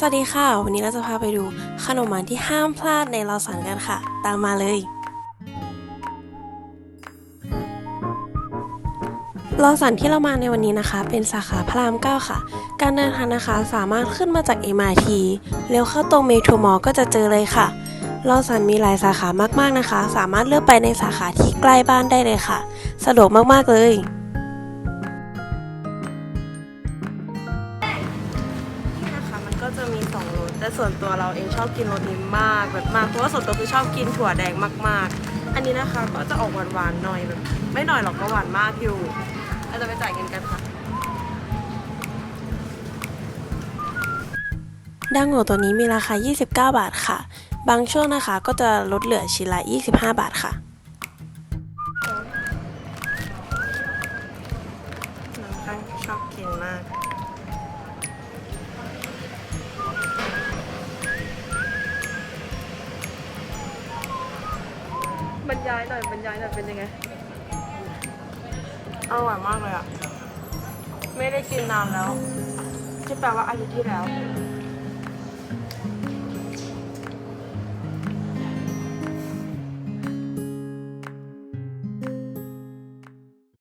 สวัสดีค่ะ วันนี้เราจะพาไปดูขนมหวานที่ห้ามพลาดในลอสันกันค่ะ ตามมาเลยลอสันที่เรามาในวันนี้นะคะ เป็นสาขาพระราม 9 ค่ะ การเดินทางนะคะสามารถขึ้นมาจาก MRT เลี้ยวเข้าตรงเมโทรมอลก็จะเจอเลยค่ะลอสันมีหลายสาขามากๆนะคะ สามารถเลือกไปในสาขาที่ใกล้บ้านได้เลยค่ะ สะดวกมากๆเลย นะคะมันก็จะมี2รสแต่ส่วนตัวเราเองชอบกินรสนี้มากแบบมากเพราะว่าส่วนตัวคือชอบกินถั่วแดงมาก ๆ อันนี้นะคะก็จะออกหวานๆหน่อยแบบ ไม่หน่อยหรอกก็หวานมากอยู่เราจะไปจ่ายเงินกันค่ะดังโง่ตัวนี้มีราคา 29 บาทค่ะ บางช่วงนะคะก็จะลดเหลือชิ้นละ 25 บาทค่ะน้องข้างชอบกินมาก บรรยายหน่อยบรรยายหน่อยเป็นยังไง อร่อยมากเลยอะไม่ได้กินนานแล้วที่แปลว่าอายุที่แล้ว